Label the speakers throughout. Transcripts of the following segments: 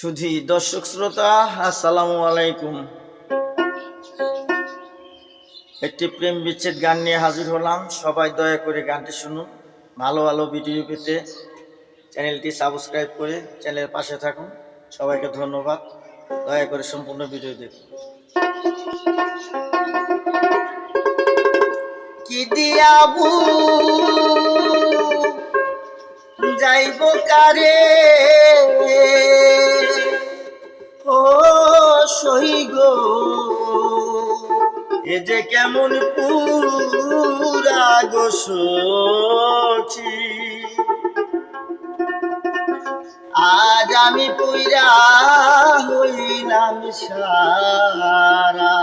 Speaker 1: শুধু দর্শক শ্রোতা, আসসালামু আলাইকুম। একটি প্রেম বিচ্ছেদ গান নিয়ে হাজির হলাম। সবাই দয়া করে গানটি শুনুন। ভালো ভালো ভিডিও পেতে চ্যানেলটি সাবস্ক্রাইব করে চ্যানেলের পাশে থাকুন। সবাইকে ধন্যবাদ। দয়া করে সম্পূর্ণ ভিডিও দেখুন। কি দিয়াবু যাইব কারে? ও সহিগ। এ যে কেমন পুরা গো সখী। আজ আমি পুইরা হইলাম সারা।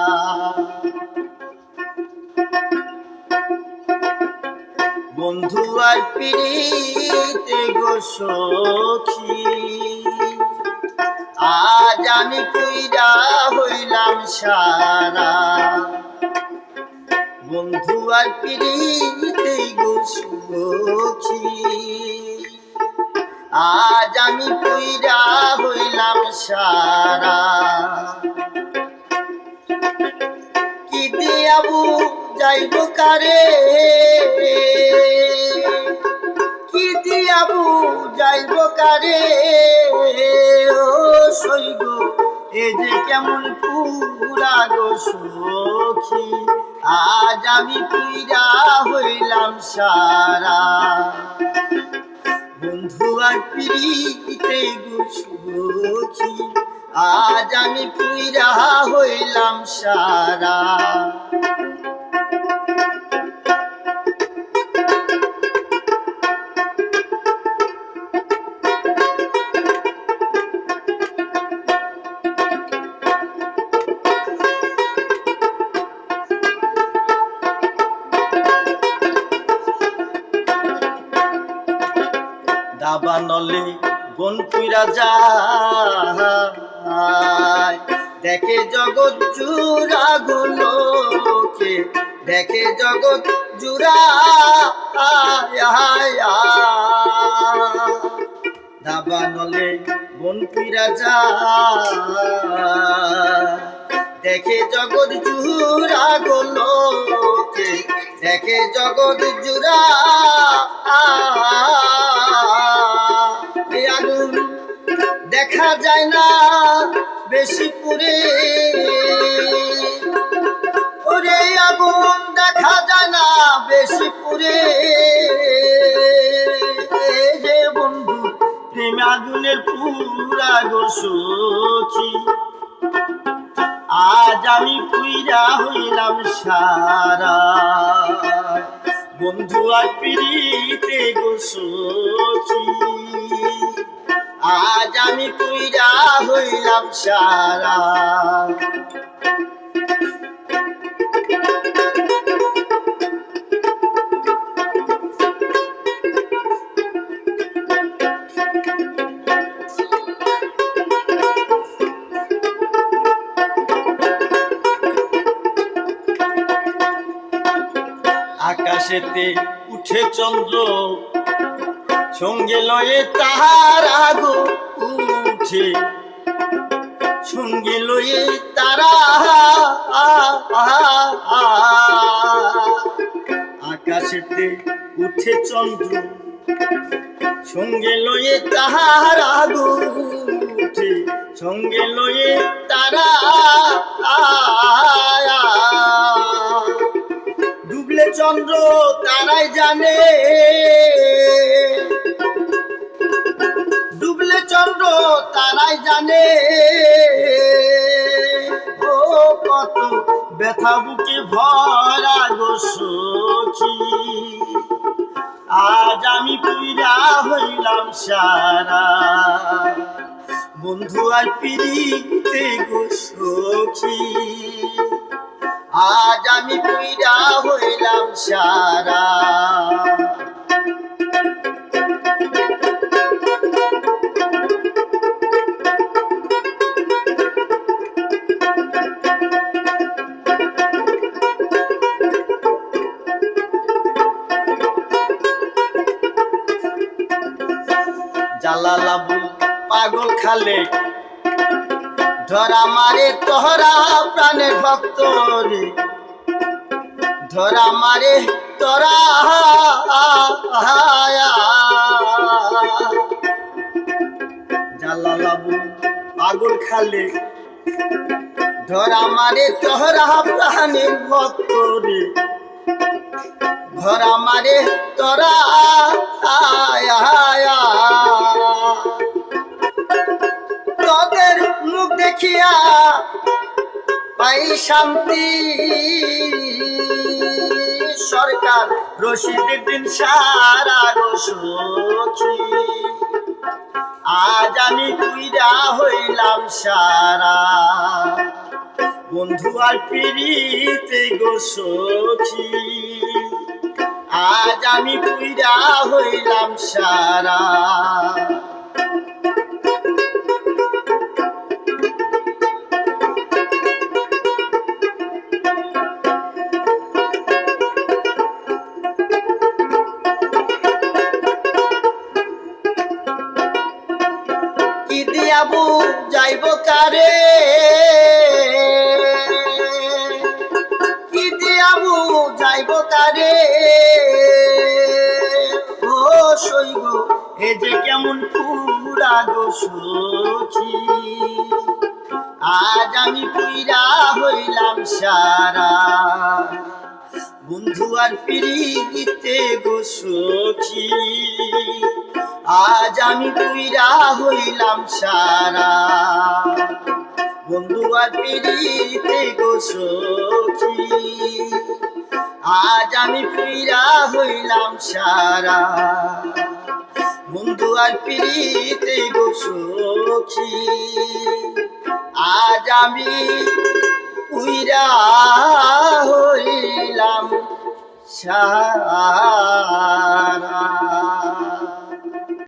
Speaker 1: বন্ধু আর পিড়িতে গো সখী। আজ আমি কুইরা হইলাম সারা। বন্ধু আর পিড়িতে গো আজ আমি কুইরা হইলাম সারা। কি দিয়াবু যাইব কারে? দিয়াবু যাইব কারে। ও সইগ এ যে কেমন পুরা গো সখী আজ আমি পুইরা হইলাম সারা। বন্ধু আর পিড়িতে গো সখী আজ আমি পুইরা হইলাম সারা। দাবা নলে বন পুইরা যায়। দেখে জগৎ জুড়া গুলোকে, দেখে জগৎ জুড়া দাবা নলে বন পুইরা যায়। দেখে জগৎ জুড়া গোলোকে, দেখে জগৎ জুড়া দেখা যায় না বেশি পুরে ওরে আগুন দেখা যায় না বেশি পুরে যে বন্ধু, প্রেম আগুনের পুরা গো সখী আজ আমি পুইরা হইলাম সারা। বন্ধু আর পিড়িতে গো সখী আজ আমি পুইরা হইলাম সারা। আকাশেতে উঠে চন্দ্র সঙ্গে লয়ে তাহার আগো উঠে। সঙ্গে লয়ে তারা আকাশেতে উঠে চন্দ্র। সঙ্গে লয়ে তাহার আগো উঠে। সঙ্গে লয়ে তারা ডুবলে চন্দ্র তারাই জানে। তারাই জানে। ও, কত ব্যথা বুকে ভরা গো সখী। আজ আমি পুইরা হইলাম সারা। বন্ধু আর পিড়িতে গো সখী। আজ আমি পুইরা হইলাম সারা। জালালাবু পাগল খালে। ধরা মারে তোহরা প্রাণের ভক্ত রে। ধরা মারে তোরা জালালাবু পাগল খালে। ধরা মারে তোহরা প্রাণের ভক্ত রে। ধরা মারে তোরা তোদের পাই শান্তি। সরকার রশিদের দিন সারা গো সখী। আজ আমি তুইরা হইলাম সারা। বন্ধু আর পিড়িতে গো সখী। আজ আমি পুইরা হইলাম সারা। কারে কি দিয়াবু, যাইব কারে? ও শৈব এ যে কেমন পুরা গো আজ আমি পুইরা হইলাম সারা। বন্ধু আর পিড়িতে গো সখী আজ আমি পুইরা হইলাম সারা। বন্ধু আর পিড়িতে গো সখী। আজ আমি পুইরা হইলাম সারা। বন্ধু আর পিড়িতে গো সখী। আজ আমি উইরা হইলাম সারা।